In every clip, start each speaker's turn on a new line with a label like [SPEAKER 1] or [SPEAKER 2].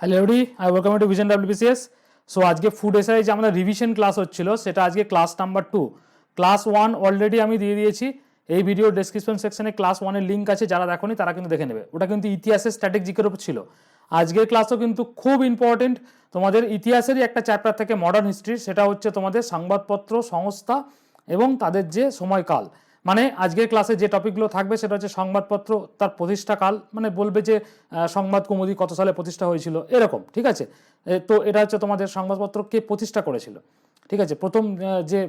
[SPEAKER 1] Hello every I welcome to vision WBCS so আজকে food SI যে আমাদের revision class হচ্ছিল, সেটা আজকে class number two class one already আমি দিয়ে দিয়েছি। এই ভিডিও ডেসক্রিপশন সেকশনে ক্লাস ওয়ানের লিঙ্ক আছে, যারা দেখোনি তারা কিন্তু দেখে নেবে। ওটা কিন্তু ইতিহাসের স্ট্র্যাটেজিকের উপর ছিল। আজকের ক্লাসও কিন্তু খুব ইম্পর্টেন্ট তোমাদের ইতিহাসেরই একটা চ্যাপ্টার থেকে মডার্ন হিস্ট্রি সেটা হচ্ছে তোমাদের সংবাদপত্র, সংস্থা এবং তাদের যে সময়কাল। মানে আজকের ক্লাসে যে টপিকগুলো থাকবে সেটা হচ্ছে সংবাদপত্র, তার প্রতিষ্ঠাকাল মানে বলবে যে সংবাদ কুমুদি কত সালে প্রতিষ্ঠা হয়েছিল, এরকম, ঠিক আছে? তো এটা হচ্ছে তোমাদের সংবাদপত্র কে প্রতিষ্ঠা করেছিল, ঠিক আছে? প্রথম যে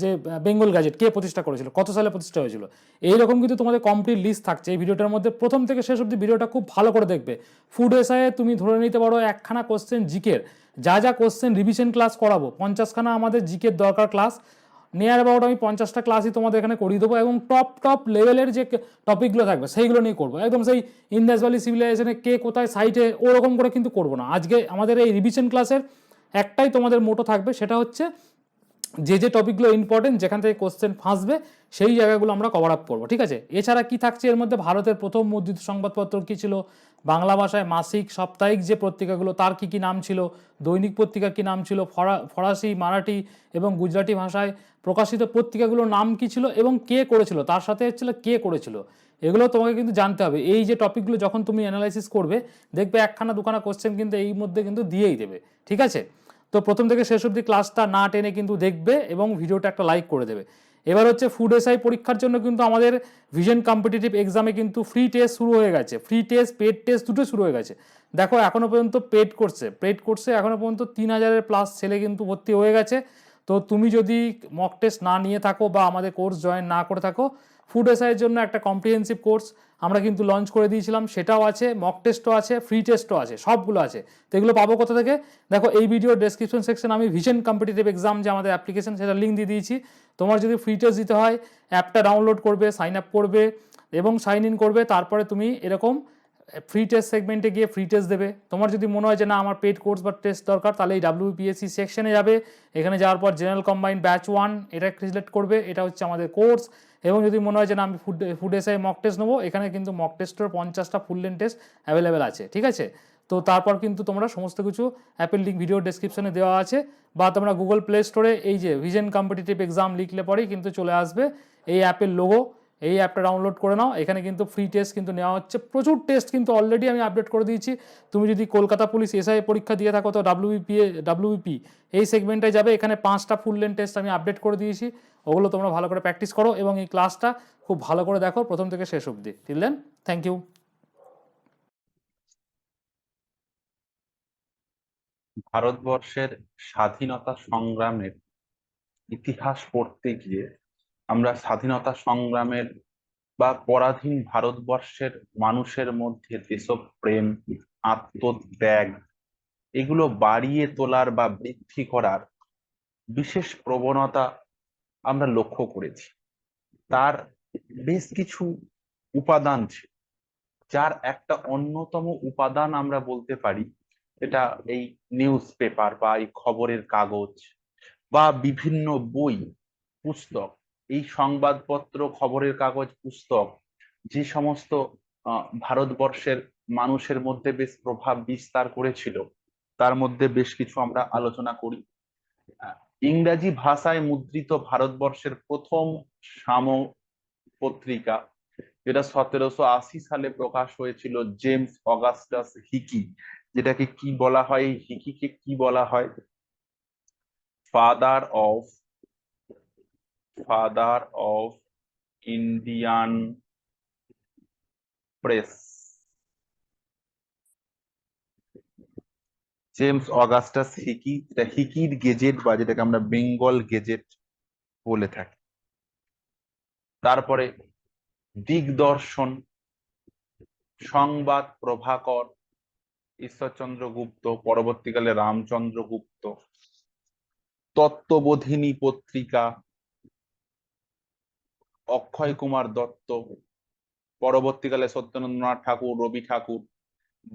[SPEAKER 1] যে বেঙ্গল গ্যাজেট, কে প্রতিষ্ঠা করেছিল, কত সালে প্রতিষ্ঠা হয়েছিল? এইরকম কিন্তু তোমাদের কমপ্লিট লিস্ট থাকছে, এই ভিডিওটার মধ্যে প্রথম থেকে শেষ অব্দি ভিডিওটা খুব ভালো করে দেখবে। ফুড এসআই তুমি ধরে নিতে পারো একখানা কোশ্চেন জিকের যা যা কোশ্চেন রিভিশন ক্লাস করাবো, পঞ্চাশখানা আমাদের জিকের দরকার ক্লাস নিয়ার অ্যাবাউট আমি পঞ্চাশটা ক্লাসই তোমাদের এখানে করিয়ে দেবো এবং টপ টপ লেভেলের যে টপিকগুলো থাকবে, সেইগুলো নিয়ে করব। একদম সেই ইন্দাস ভ্যালি সিভিলাইজেশনে কে কোথায় সাইটে ওরকম করে কিন্তু করব না। আজকে আমাদের এই রিভিশন ক্লাসের একটাই তোমাদের মোটো থাকবে, সেটা হচ্ছে যে যে টপিকগুলো ইম্পর্টেন্ট যেখান থেকে কোশ্চেন ফাঁসবে, সেই জায়গাগুলো আমরা কভার আপ করব, ঠিক আছে? এছাড়া কি থাকছে? এর মধ্যে ভারতের প্রথম মুদ্রিত সংবাদপত্র কী ছিল? বাংলা ভাষায় মাসিক, সাপ্তাহিক যে পত্রিকাগুলো, তার কি কি নাম ছিল? দৈনিক পত্রিকার কি নাম ছিল? ফরা, ফরাসি, মারাঠি এবং গুজরাটি ভাষায় প্রকাশিত পত্রিকাগুলোর নাম কি ছিল এবং কে করেছিল? তার সাথে হচ্ছিল কে করেছিল? এগুলো তোমাকে কিন্তু জানতে হবে। এই যে টপিকগুলো যখন তুমি অ্যানালাইসিস করবে, দেখবে একখানা, দুখানা কোশ্চেন কিন্তু এই মধ্যে কিন্তু দিয়েই দেবে। ঠিক আছে? তো প্রথম থেকে শেষ অবধি ক্লাসটা না টেনে কিন্তু দেখবে এবং ভিডিওটা একটা লাইক করে দেবে। এবার হচ্ছে ফুড এসআই পরীক্ষার জন্য কিন্তু আমাদের ভিশন কম্পিটিটিভ এক্সামে কিন্তু ফ্রি টেস্ট শুরু হয়ে গেছে। ফ্রি টেস্ট পেড টেস্ট দুটো শুরু হয়ে গেছে। দেখো এখনও পর্যন্ত পেড করছে পেড কোর্সে এখনও পর্যন্ত তিন হাজারের প্লাস ছেলে কিন্তু ভর্তি হয়ে গেছে। তো তুমি যদি মক টেস্ট না নিয়ে থাকো বা আমাদের কোর্স জয়েন না করে থাকো ফুড এসআইয়ের জন্য একটা কম্প্রিহেন্সিভ কোর্স আমরা কিন্তু লঞ্চ করে দিয়েছিলাম, সেটাও আছে মক টেস্টও আছে ফ্রি টেস্টও আছে, সবগুলো আছে। তো এগুলো পাবো কোথা থেকে? দেখো, এই ভিডিও ডেসক্রিপশন সেকশন আমি ভিশন কম্পিটিটিভ এক্সাম যে আমাদের অ্যাপ্লিকেশন সেটা লিঙ্ক দিয়ে দিয়েছি। তোমার যদি ফ্রি টেস্ট দিতে হয় অ্যাপটা ডাউনলোড করবে সাইন আপ করবে এবং সাইন ইন করবে, তারপরে তুমি এরকম ফ্রি টেস্ট সেগমেন্টে গিয়ে ফ্রি টেস্ট দেবে। তোমার যদি মনে হয় যে না, আমার পেড কোর্স বা টেস্ট দরকার, তাহলে এই ডাব্লিউপিএসসি সেকশনে যাবে। এখানে যাওয়ার পর জেনারেল কম্বাইন ব্যাচ ওয়ান এটা সিলেক্ট করবে, এটা হচ্ছে আমাদের কোর্স এবং যদি মনে হয় যে না, আমি ফুড ফুড এসে মক টেস্ট নেব, এখানে কিন্তু মক টেস্টের পঞ্চাশটা ফুল লেন টেস্ট অ্যাভেলেবেল আছে, ঠিক আছে? তো তারপর কিন্তু তোমরা সমস্ত কিছু অ্যাপের লিঙ্ক ভিডিও ডেসক্রিপশনে দেওয়া আছে, বা তোমরা গুগল প্লে স্টোরে এই যে ভিশন কম্পিটিটিভ এক্সাম লিখলে পরেই কিন্তু চলে আসবে, এই অ্যাপের লোগো এই অ্যাপটা ডাউনলোড করে নাও। এখানে কিন্তু ফ্রি টেস্ট কিন্তু নেওয়া হচ্ছে। প্রচুর টেস্ট কিন্তু অলরেডি আমি আপডেট করে দিয়েছি। তুমি যদি কলকাতা পুলিশ এসআই পরীক্ষা দিয়ে থাকো, তো ডাব্লিউবিপি ডাব্লিউবিপি এই সেগমেন্টে যাবে। এখানে পাঁচটা ফুল লেন টেস্ট আমি আপডেট করে দিয়েছি। ওগুলো তোমরা ভালো করে প্র্যাকটিস করো এবং এই ক্লাসটা খুব ভালো করে দেখো। প্রথম থেকে শেষ অবধি। টিল দেন থ্যাংক ইউ
[SPEAKER 2] ভারতবর্ষের স্বাধীনতা সংগ্রামের ইতিহাস পড়তে গিয়ে আমরা স্বাধীনতা সংগ্রামের বা পরাধীন ভারতবর্ষের মানুষের মধ্যে দেশপ্রেম আত্মত্যাগ, এগুলো বাড়িয়ে তোলার বা বৃদ্ধি করার বিশেষ প্রবণতা আমরা লক্ষ্য করেছি। তার বেশ কিছু উপাদান ছিল, যার একটা অন্যতম উপাদান আমরা বলতে পারি, এটা এই নিউজ পেপার বা এই খবরের কাগজ বা বিভিন্ন বই, পুস্তক এই সংবাদপত্র, খবরের কাগজ, পুস্তক, যে সমস্ত ভারতবর্ষের মানুষের মধ্যে বেশ প্রভাব বিস্তার করেছিল, তার মধ্যে বেশ কিছু আমরা আলোচনা করি। ইংরাজি ভাষায় মুদ্রিত ভারতবর্ষের প্রথম সাম পত্রিকা যেটা সতেরোশো আশি সালে প্রকাশ হয়েছিল, জেমস অগাস্টাস হিকি, যেটাকে কি বলা হয় হিকিকে কি বলা হয়? Father of father of Indian press James Augustus Hicky যেটা হিকির গেজেট বা যেটাকে আমরা বেঙ্গল গেজেট বলে থাকি। তারপরে দিগদর্শন, সংবাদ প্রভাকর, ঈশ্বরচন্দ্র গুপ্ত, পরবর্তীকালে রামচন্দ্র গুপ্ত, তত্ত্ববোধিনী পত্রিকা অক্ষয় কুমার দত্ত, পরবর্তীকালে সত্যেন্দ্রনাথ ঠাকুর, রবি ঠাকুর,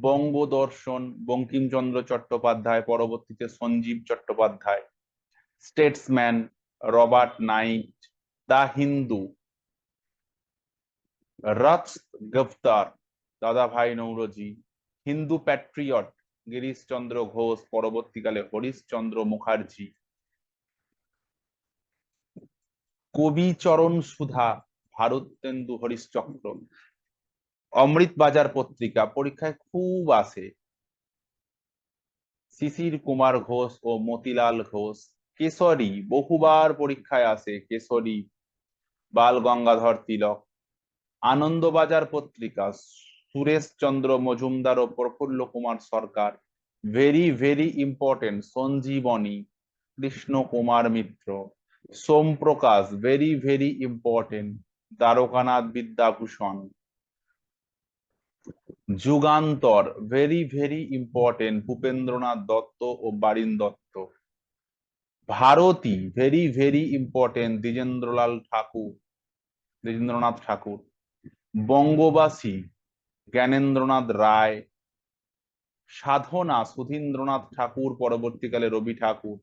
[SPEAKER 2] বঙ্গদর্শন, বঙ্কিমচন্দ্র চট্টোপাধ্যায়, পরবর্তীতে Sanjib Chattopadhyay, Statesman Robert Knight the Hindu rocks Goftar Dadabhai Naoroji, Hindu Patriot Girishchandra Ghosh, পরবর্তীকালে হরিশচন্দ্র মুখার্জি কবি চরণ সুধা, ভারতেন্দু হরিশ্চক্র অমৃত বাজার পত্রিকা পরীক্ষায় খুব আসে। শিশির কুমার ঘোষ ও মতিলাল ঘোষ, কেশরী বহুবার পরীক্ষায় আসে, কেশরী, বাল গঙ্গাধর তিলক। আনন্দবাজার পত্রিকা, সুরেশ চন্দ্র মজুমদার ও Prafulla Kumar Sarkar. Very very important Sanjibani, Krishna Kumar Mitra. Somprakash very very important Dwarkanath Vidyabhushan. Jugantar very very important Bhupendranath Dutta ও Barin Dutta. Bharati very very important Dwijendralal Thakur, Dwijendranath Thakur. Bangabasi, Gyanendranath Roy. Sadhana, Sudhindranath Thakur, পরবর্তীকালে রবি ঠাকুর।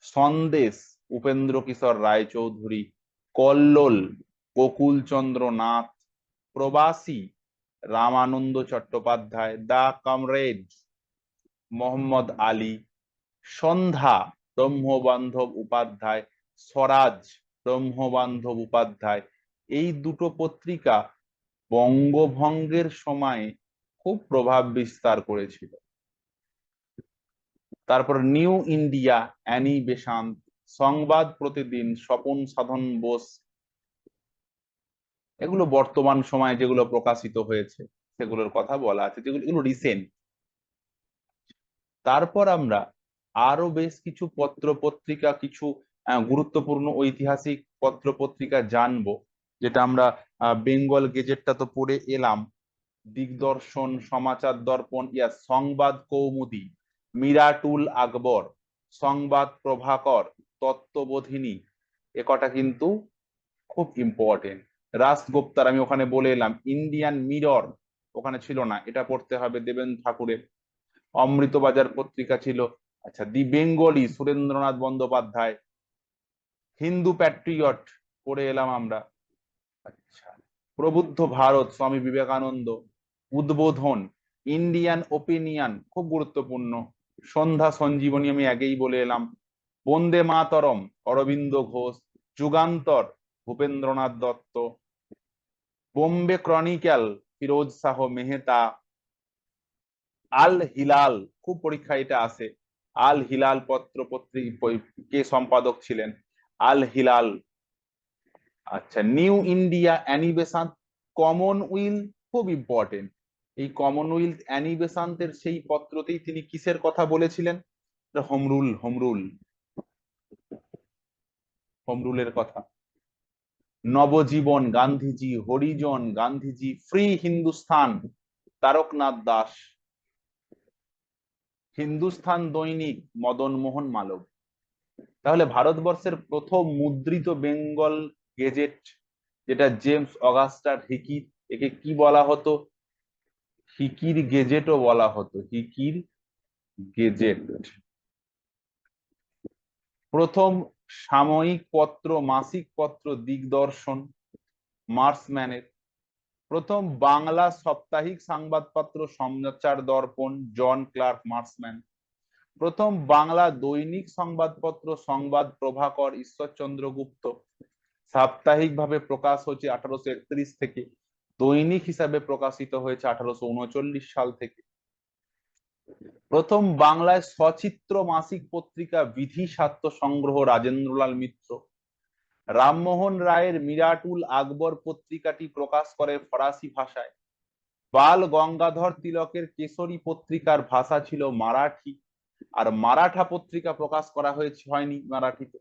[SPEAKER 2] সন্দেশ উপেন্দ্র কিশোর Roychowdhury, Kallol Gokul Chandra Nath Prabasi Ramananda Chattopadhyay, the Comrade Mohammad Ali, Sandhya Brahmabandhab Upadhyay, Swaraj Brahmabandhab Upadhyay. এই দুটো পত্রিকা বঙ্গভঙ্গের সময় খুব প্রভাব বিস্তার করেছিল। তারপর নিউ ইন্ডিয়া অ্যানি বেসান্ত সংবাদ প্রতিদিন, স্বপন সাধন বোস। এগুলো বর্তমান সময়ে যেগুলো প্রকাশিত হয়েছে, সেগুলোর কথা বলা আছে, যেগুলো, এগুলো রিসেন্ট তারপর আমরা আরও বেশ কিছু পত্র পত্রিকা কিছু গুরুত্বপূর্ণ ঐতিহাসিক পত্র পত্রিকা জানব, যেটা আমরা বেঙ্গল গেজেটটা তো পড়ে এলাম। দিগদর্শন, সমাচার দর্পণ ইয়া সংবাদ কৌমুদি, মিরাটুল আকবর, সংবাদ প্রভাকর তত্ত্ববোধিনী। এ কটা কিন্তু খুব ইম্পর্টেন্ট রাসগুপ্তার, আমি ওখানে বলে এলাম ইন্ডিয়ান মিরর ওখানে ছিল না, এটা পড়তে হবে দেবেন ঠাকুরের। অমৃতবাজার পত্রিকা ছিল। আচ্ছা the Bengali, Surendranath Bandyopadhyay. Hindu Patriot পড়ে এলাম আমরা। আচ্ছা প্রবুদ্ধ ভারত, স্বামী বিবেকানন্দ, উদ্বোধন ইন্ডিয়ান ওপিনিয়ন খুব গুরুত্বপূর্ণ। সন্ধ্যা সঞ্জীবনী আমি আগেই বলে এলাম। বন্দে মাতরম, অরবিন্দ ঘোষ, যুগান্তর, ভূপেন্দ্রনাথ দত্ত। বোম্বে ক্রনিক্যাল, ফিরোজ শাহ মেহতা। আল হিলাল খুব পরীক্ষা এটা আসে আল হিলাল পত্র কে সম্পাদক ছিলেন? আল হিলাল আচ্ছা New India Annie Besant Commonwealth, খুব ইম্পর্টেন্ট এই কমনওয়েলথ অ্যানিবেশান্তের সেই পত্রতেই তিনি কিসের কথা বলেছিলেন? Home rule home rule. হোমরুলের কথা। নবজীবন গান্ধীজি, হরিজন গান্ধীজি, ফ্রি হিন্দুস্তান তারকনাথ দাস। হিন্দুস্তান দৈনিক মদন মোহন মালব। তাহলে ভারতবর্ষের প্রথম মুদ্রিত বেঙ্গল গেজেট, যেটা জেমস অগাস্টার হিকির, একে কি বলা হতো? হিকির গেজেটও বলা হতো। হিকির গেজেট। প্রথম সাময়িক পত্র, মাসিক পত্র দিগদর্শন, মার্সম্যানের। প্রথম বাংলা সাপ্তাহিক সংবাদপত্র সমাচার দর্পণ, জন ক্লার্ক মার্সম্যান। প্রথম বাংলা দৈনিক সংবাদপত্র সংবাদ প্রভাকর ঈশ্বরচন্দ্র গুপ্ত। সাপ্তাহিকভাবে প্রকাশ হচ্ছে আঠারোশো একত্রিশ থেকে। দৈনিক হিসাবে প্রকাশিত হয়েছে আঠারোশো উনচল্লিশ সাল থেকে। প্রথম বাংলায় সচিত্র মাসিক পত্রিকা বিধি স্বার্থ সংগ্রহ রাজেন্দ্রলাল মিত্র। রামমোহন রায়ের মিরাটুল আকবর পত্রিকাটি প্রকাশ করে ফরাসি ভাষায়। বাল গঙ্গাধর তিলকের কেশরী পত্রিকার ভাষা ছিল মারাঠি, আর মারাঠা পত্রিকা প্রকাশ করা হয়েছে হয়নি মারাঠিতে।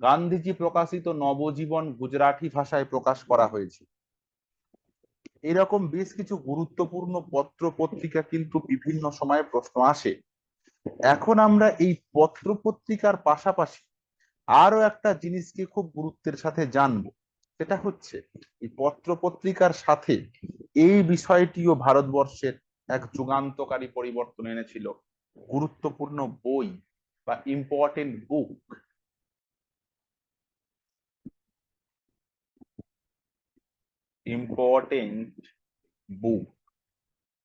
[SPEAKER 2] গান্ধীজি প্রকাশিত নবজীবন গুজরাটি ভাষায় প্রকাশ করা হয়েছে। এরকম বেশ কিছু গুরুত্বপূর্ণ পত্র পত্রিকা কিন্তু বিভিন্ন সময়ে প্রশ্ন আসে। এখন আমরা এই পত্র পত্রিকার পাশাপাশি আরও একটা জিনিসকে খুব গুরুত্বের সাথে জানব। সেটা হচ্ছে, এই পত্র পত্রিকার সাথে এই বিষয়টিও ভারতবর্ষের এক যুগান্তকারী পরিবর্তন এনেছিল। গুরুত্বপূর্ণ বই বা ইম্পর্টেন্ট বুক important বুক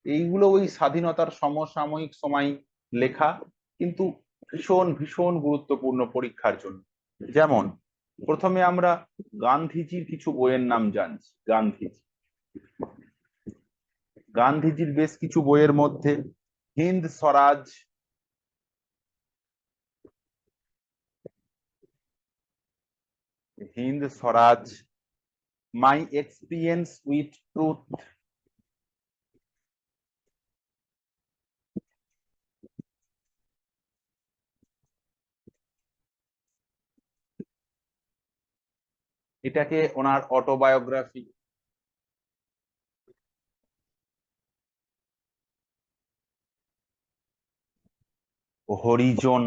[SPEAKER 2] এইগুলো ওই স্বাধীনতার সমসাময়িক সময় লেখা, কিন্তু ভীষণ ভীষণ গুরুত্বপূর্ণ পরীক্ষার জন্য। যেমন, প্রথমে আমরা গান্ধীজির কিছু বইয়ের নাম জানছি, গান্ধীজি। গান্ধীজির বেশ কিছু বইয়ের মধ্যে Hind Swaraj Hind Swaraj my experience with truth এটাকে ওনার অটোবায়োগ্রাফি হরিজন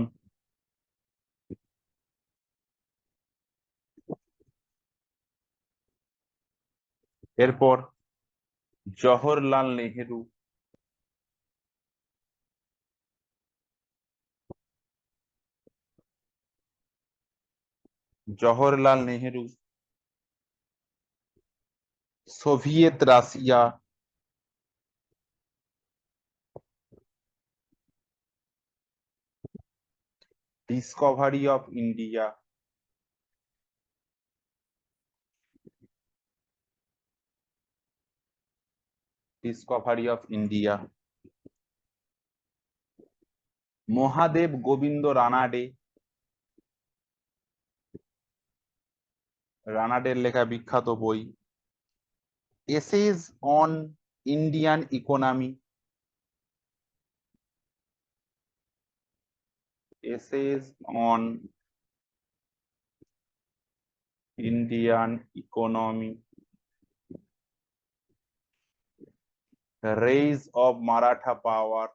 [SPEAKER 2] এরপর Jawaharlal Nehru. Jawaharlal Nehru. Soviet Russia. Discovery of India discovery of India Mahadev Govind Ranade. রানাডের লেখা বিখ্যাত বই। Essays on Indian economy essays on Indian economy, the rise of Maratha power,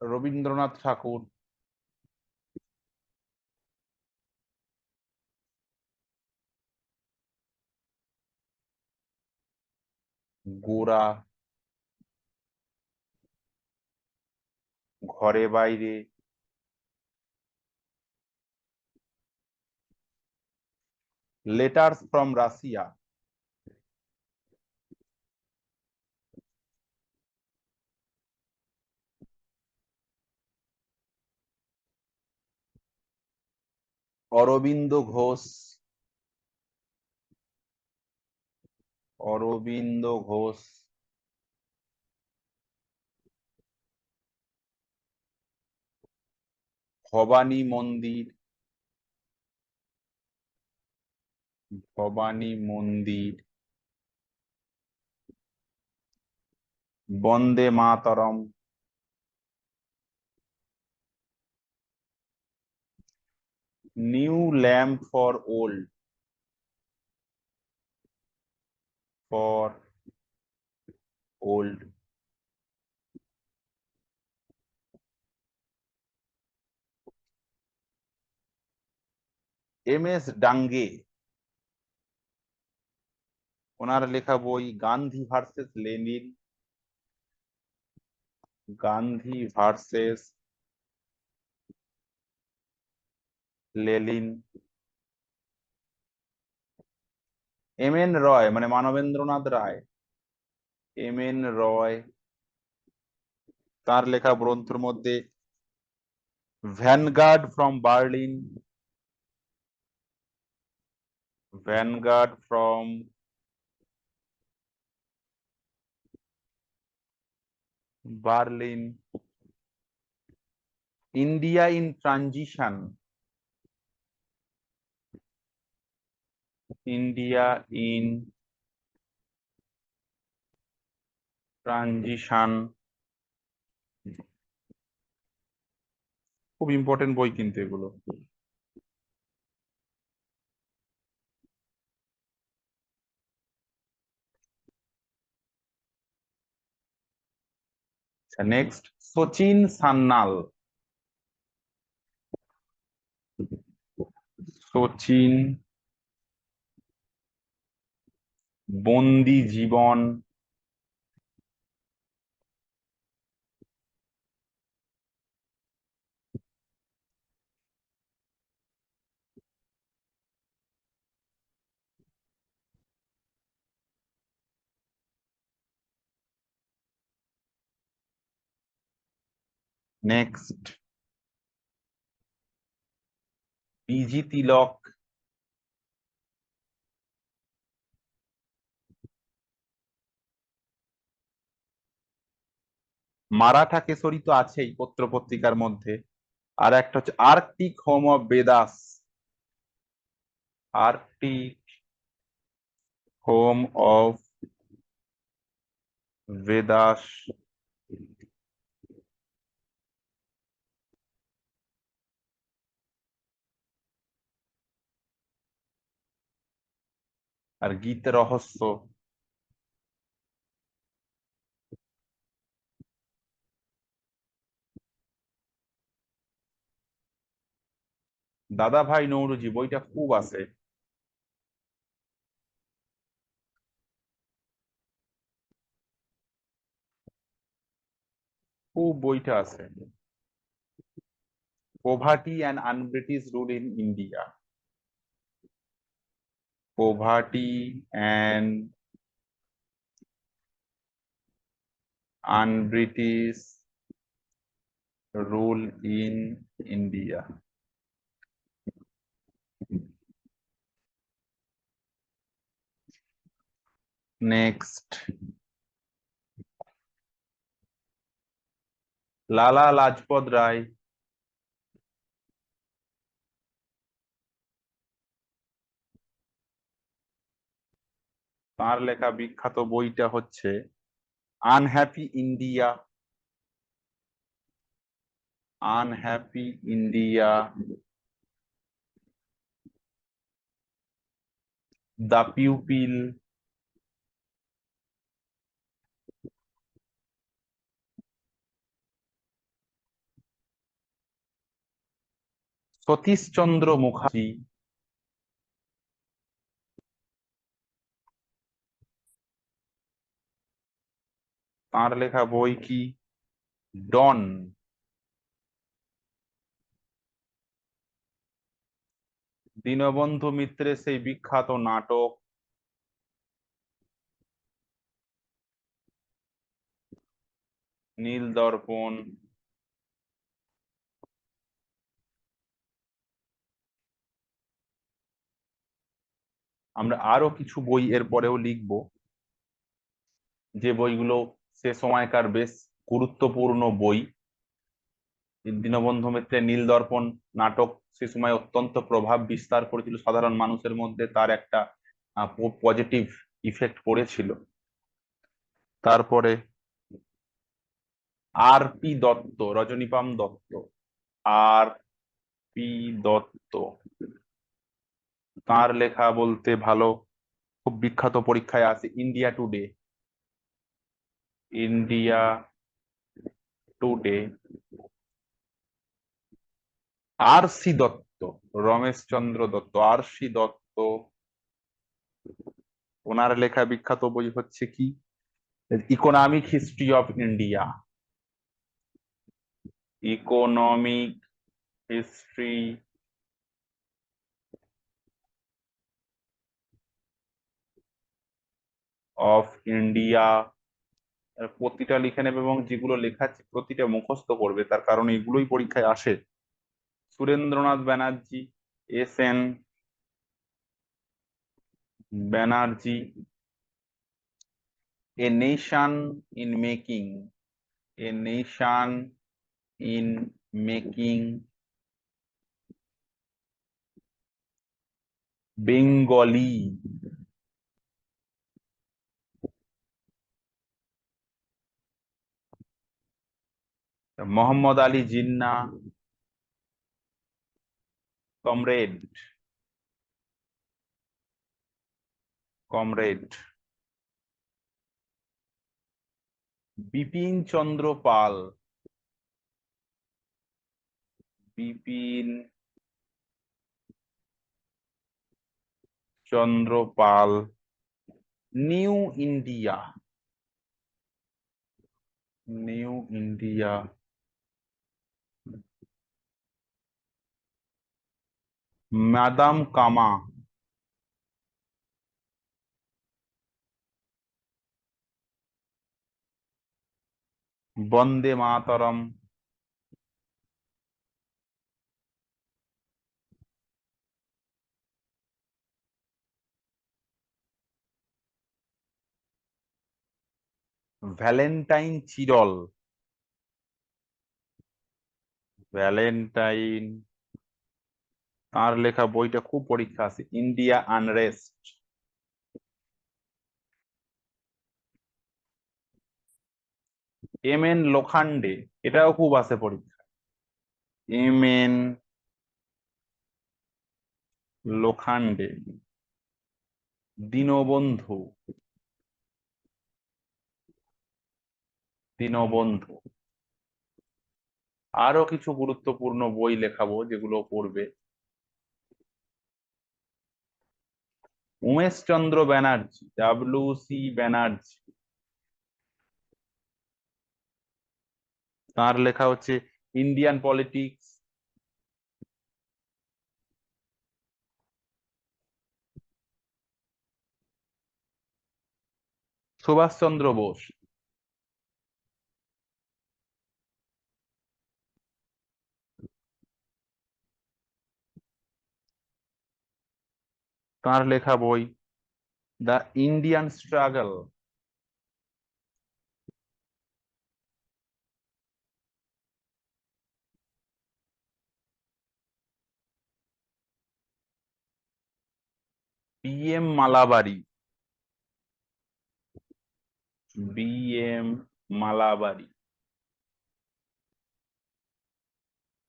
[SPEAKER 2] Rabindranath Thakur Gora Ghare Baire. Letters from Russia Aurobindo Ghosh. Aurobindo Ghosh. Bhawani Mandir Bhawani Mandir Bande Mataram new lamp for old for old M S Dange ওনার লেখা বই Gandhi versus Lenin Gandhi versus Lenin M N Roy মানে Manabendranath Roy M N Roy তার লেখা গ্রন্থের মধ্যে vanguard from Berlin vanguard from Berlin India in transition India in transition খুব important বই কিন্তু এগুলো। Next Sachin Sanyal Sachin Bandi Jiban next BG Tilak Maratha Kesari তো আছেই পত্র পত্রিকার মধ্যে। আর একটা হচ্ছে Arctic home of Vedas Arctic home of Vedas আর গীত রহস্য দাদা ভাই নৌরুজি বইটা খুব আছে খুব বইটা আছে poverty and un-British rule in India. poverty and un-British rule in India. Next. Lala Lajpat Rai তার লেখা বিখ্যাত বইটা হচ্ছে unhappy India. Unhappy India. The pupil. Satishchandra Mukherjee. তার লেখা বই কি? ডন। দীনবন্ধু মিত্রের সেই বিখ্যাত নাটক। নীল দর্পণ। আমরা আরও কিছু বই এর পরেও লিখব। যে বইগুলো সে সময়কার বেশ গুরুত্বপূর্ণ বই। দীনবন্ধু মিত্রের নীল দর্পণ নাটক সে সময় অত্যন্ত প্রভাব বিস্তার করেছিল। সাধারণ মানুষের মধ্যে তার একটা পজিটিভ ইফেক্ট পড়েছিল। তারপরে R P Dutt Rajani Palme Dutt R P Dutt. তার লেখা বলতে ভালো, খুব বিখ্যাত পরীক্ষায় আছে, India today India today R C Dutt Romesh Chandra Dutt R C Dutt ওনার লেখা বিখ্যাত বই হচ্ছে কি? Economic history of India economic history of India প্রতিটা লিখে নেবে এবং যেগুলো লেখা প্রতিটা মুখস্থ করবে। তার কারণ এগুলোই পরীক্ষায় আসে। Surendranath Banerjee, S N Banerjee a nation in making a nation in making Bengali Mohammad Ali Jinnah, comrade comrade, Bipin Chandra Pal, Bipin Chandra Pal, new India new India. Madam Cama. Bande Mataram. Valentine চিরল। Valentine তার লেখা বইটা খুব পরীক্ষা আছে, India unrest. M N Lokhande, এটাও খুব আছে পরীক্ষা। M N Lokhande, Dinabandhu. Dinabandhu. আরও কিছু গুরুত্বপূর্ণ বই লেখাবো যেগুলো পড়বে। Umesh Chandra Banerjee W C Banerjee. তার লেখা হচ্ছে ইন্ডিয়ান পলিটিক্স। সুভাষচন্দ্র বোস। তার লেখা বই? The Indian struggle B M Malabari B M Malabari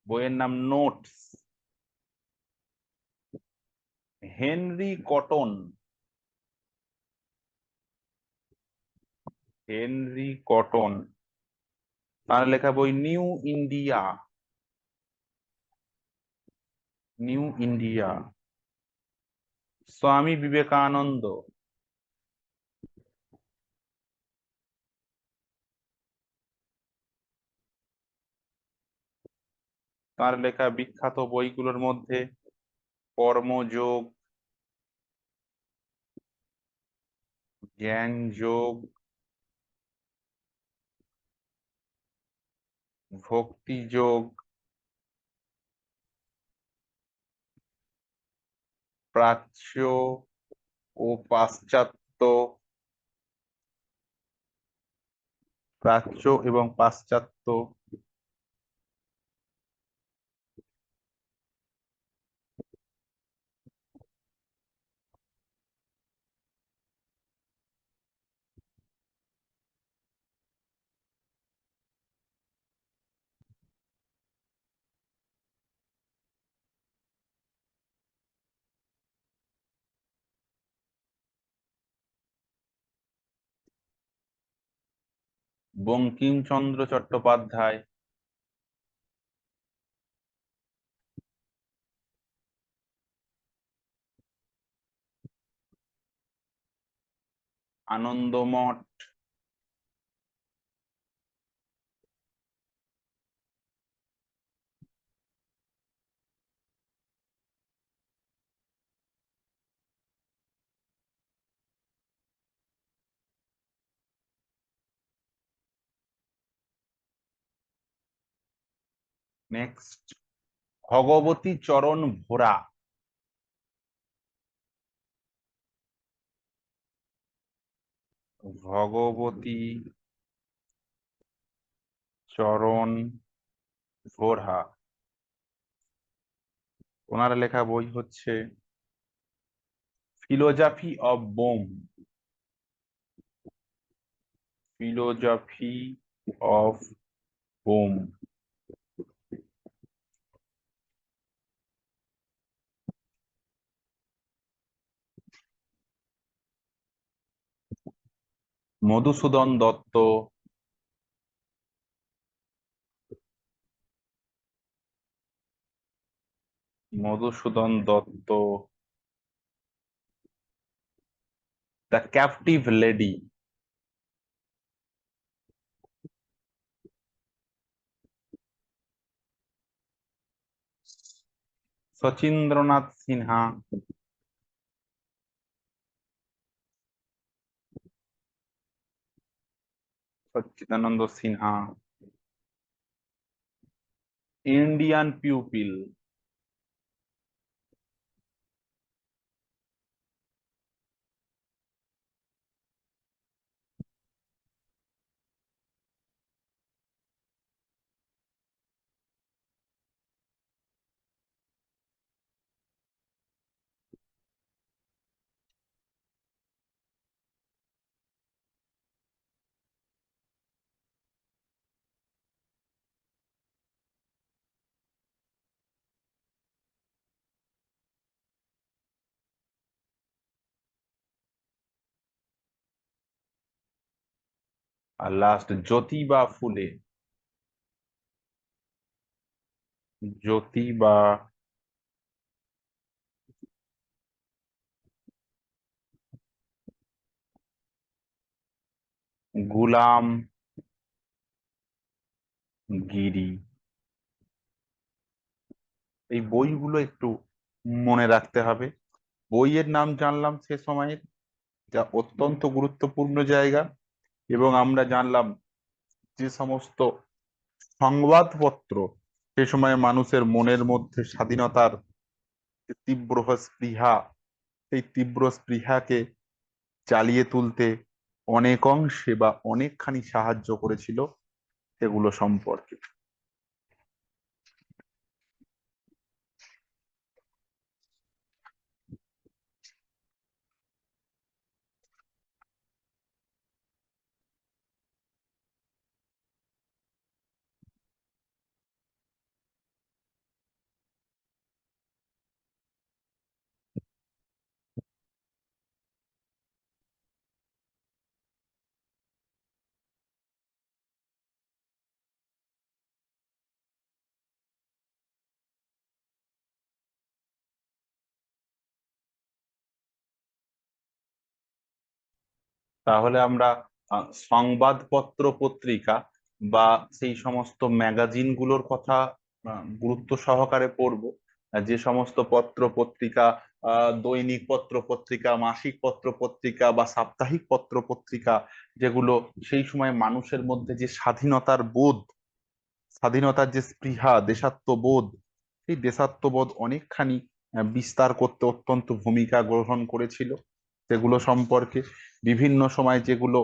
[SPEAKER 2] বইয়ের নাম notes Henry Cotton. Henry Cotton. তার লেখা বই new India. New India. Swami Vivekananda. তার লেখা বিখ্যাত বইগুলোর মধ্যে কর্মযোগ জ্ঞান যোগ ভক্তি যোগ প্রাচ্য ও পাশ্চাত্য প্রাচ্য এবং পাশ্চাত্য বঙ্কিমচন্দ্র চট্টোপাধ্যায়। আনন্দমঠ নেক্সট ভগবতী চরণ ভোরা। ভগবতী চরণ ভোরা। ওনার লেখা বই হচ্ছে philosophy of bomb. Philosophy of bomb. Madhusudan Dutt. Madhusudan Dutt. The captive lady. Sachindranath Sinha. Sachchidananda Sinha Indian pupil R last জ্যোতি বা ফুলে? জ্যোতি বা গুলাম, গিরি। এই বইগুলো একটু মনে রাখতে হবে। বইয়ের নাম জানলাম সে সময়ের, যা অত্যন্ত গুরুত্বপূর্ণ জায়গা। এবং আমরা জানলাম যে সমস্ত সংবাদপত্র সে সময় মানুষের মনের মধ্যে স্বাধীনতার তীব্র স্পৃহা, সেই তীব্র স্পৃহাকে চালিয়ে তুলতে অনেক অংশে বা অনেকখানি সাহায্য করেছিল এগুলো সম্পর্কে। তাহলে আমরা সংবাদপত্র পত্রিকা বা সেই সমস্ত ম্যাগাজিনগুলোর কথা গুরুত্ব সহকারে পড়ব। যে সমস্ত পত্র পত্রিকা দৈনিক পত্র পত্রিকা, মাসিক পত্র পত্রিকা বা সাপ্তাহিক পত্র পত্রিকা যেগুলো সেই সময় মানুষের মধ্যে যে স্বাধীনতার বোধ, স্বাধীনতার যে স্পৃহা, দেশাত্মবোধ, সেই দেশাত্মবোধ অনেকখানি বিস্তার করতে অত্যন্ত ভূমিকা গ্রহণ করেছিল। সেগুলো সম্পর্কে বিভিন্ন সময় যেগুলো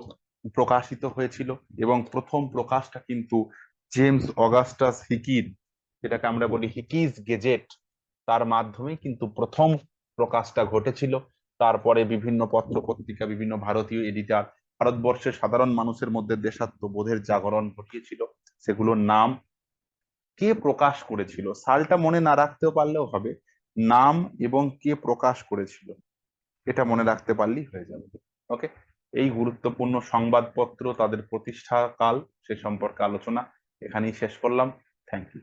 [SPEAKER 2] প্রকাশিত হয়েছিল এবং প্রথম প্রকাশটা কিন্তু জেমস অগাস্টাস হিকির, যেটাকে আমরা বলি হিকিজ গেজেট, তার মাধ্যমে কিন্তু প্রথম প্রকাশটা ঘটেছিল। তারপরে বিভিন্ন পত্র পত্রিকা বিভিন্ন ভারতীয় এডিটার ভারতবর্ষের সাধারণ মানুষের মধ্যে দেশাত্মবোধের জাগরণ ঘটিয়েছিল। সেগুলোর নাম কে প্রকাশ করেছিল? সালটা মনে না রাখতেও পারলেও হবে। নাম এবং কে প্রকাশ করেছিল? এটা মনে রাখতে পারলেই হয়ে যাবে। ওকে এই গুরুত্বপূর্ণ সংবাদপত্র তাদের প্রতিষ্ঠাকাল সে সম্পর্কে আলোচনা এখানেই শেষ করলাম। Thank you